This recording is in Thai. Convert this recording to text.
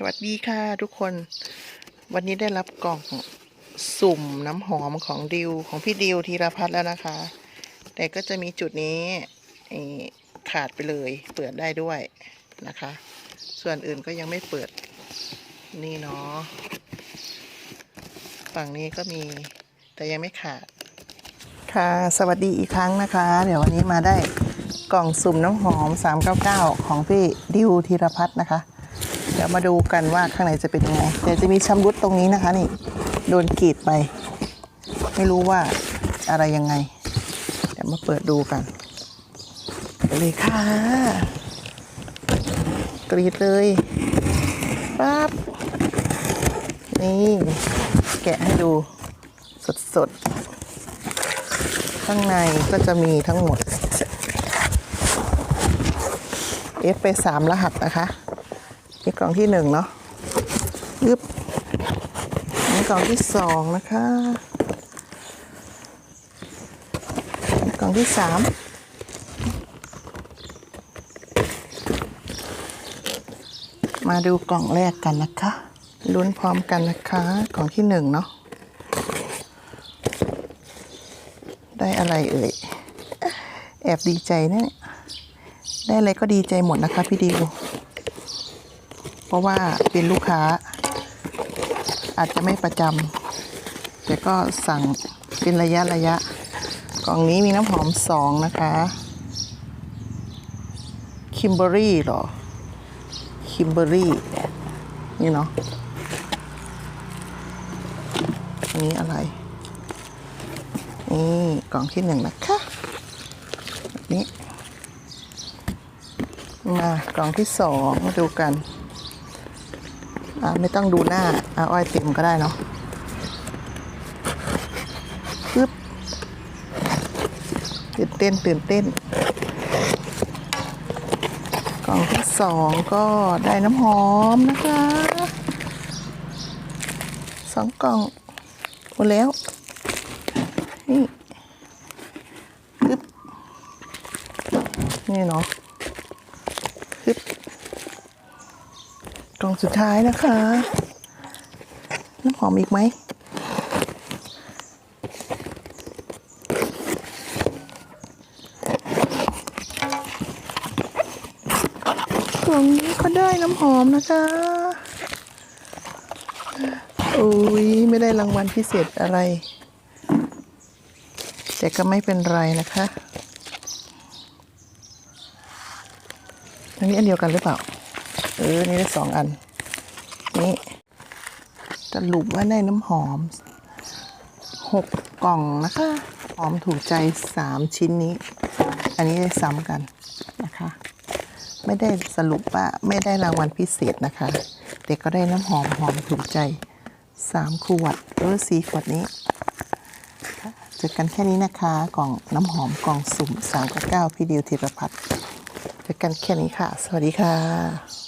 สวัสดีค่ะทุกคน วันนี้ได้รับกล่องสุ่มน้ำหอมของดิวของพี่ดิวธีรพัฒน์แล้วนะคะ แต่ก็จะมีจุดนี้ขาดไปเลยเปิดได้ด้วยนะคะ ส่วนอื่นก็ยังไม่เปิดนี่เนาะฝั่งนี้ก็มีแต่ยังไม่ขาด ค่ะสวัสดีอีกครั้งนะคะ เดี๋ยววันนี้มาได้กล่องสุ่มน้ำหอม 399 ของพี่ดิวธีรพัฒน์นะคะ เดี๋ยวมาดูกันว่าข้างในจะเป็นยังไงแต่จะมีชำรุดตรงนี้นะคะนี่โดนกรีดไป ไม่รู้ว่าอะไรยังไง เดี๋ยวมาเปิดดูกันไปเลยค่ะกรีดเลยปั๊บนี่แกะให้ดูสดๆ ข้างในก็จะมีทั้งหมดเอฟไปสามรหัสนะคะ นี่กล่องที่หนึ่งเนาะยึบนี่กล่องที่สองนะคะกล่องที่สามมาดูกล่องแรกกันนะคะลุ้นพร้อมกันนะคะกล่องที่หนึ่งเนาะได้อะไรเอ่ยแอบดีใจนะเนี่ยได้อะไรก็ดีใจหมดนะคะพี่ดิว เพราะว่าเป็นลูกค้า อาจจะไม่ประจำแต่ก็สั่งเป็นระยะระยะ กล่องนี้มีน้ำหอมสองนะคะคิมเบอรี่หรอคิมเบอรี่นี่เนาะอันนี้อะไร นี่ กล่องที่หนึ่งนะคะนี้มากล่องที่สองดูกัน ไม่ต้องดูหน้าอาอ้อยเต็มก็ได้เนาะปึ๊บตื่นเต้นตื่นเต้น กล่องที่สองก็ได้น้ำหอมนะคะสองกล่องหมดแล้ว นี่ปึ๊บนี่เนาะปึ๊บ กล่องสุดท้ายนะคะ น้ำหอมอีกไหม กล่องนี้ก็ได้น้ำหอมนะคะโอ้ยไม่ได้รางวัลพิเศษอะไร แต่ก็ไม่เป็นไรนะคะอันนี้อันเดียวกันหรือเปล่า เออ นี่ได้สองอัน นี่สรุปว่าได้น้ำหอมหกกล่องนะคะ หอมถูกใจสามชิ้นนี้ อันนี้ได้ซ้ำกันนะคะ ไม่ได้สรุปว่าไม่ได้รางวัลพิเศษนะคะแต่ก็ได้น้ำหอมหอมถูกใจสามขวดหรือสี่ขวดนี้เจอกันแค่นี้นะคะกล่องน้ำหอมกล่องสุ่มสามกับเก้าพี่ดิวธีรพัฒน์เจอกันแค่นี้ค่ะ สวัสดีค่ะ